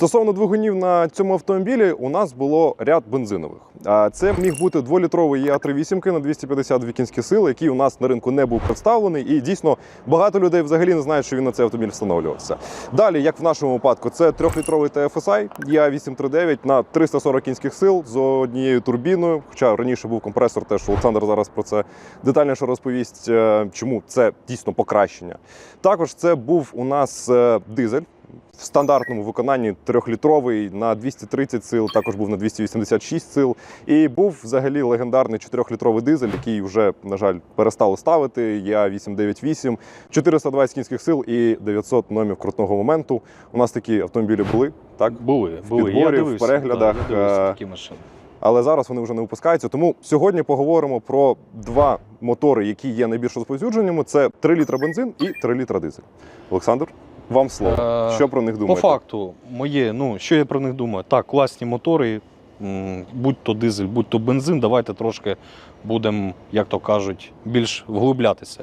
Стосовно двигунів на цьому автомобілі, у нас було ряд бензинових. Це міг бути дволітровий ЄА-3 на 252 кінські сили, який у нас на ринку не був представлений. І дійсно багато людей взагалі не знають, що він на цей автомобіль встановлювався. Далі, як в нашому випадку, це трьохлітровий TFSI ЄА-839 на 340 кінських сил з однією турбіною. Хоча раніше був компресор, теж Олександр зараз про це детальніше розповість, е, чому це дійсно покращення. Також це був у нас е, дизель. В стандартному виконанні трьохлітровий на 230 сил, також був на 286 сил. І був взагалі легендарний 4-літровий дизель, який вже, на жаль, перестали ставити. Я 898, 420 кінських сил і 900 номів крутного моменту. У нас такі автомобілі були, так? Були, були. підборі, я в переглядах, Да, я дивився е, такі машини. але зараз вони вже не випускаються. Тому сьогодні поговоримо про два мотори, які є найбільш розповсюдженими. Це 3 літра бензин і 3 літра дизель. Олександр, вам слово. Е, Що про них По факту, моє, ну що я про них думаю? Так, класні мотори, будь то дизель, будь то бензин. Давайте трошки будемо, як то кажуть, більш вглублятися.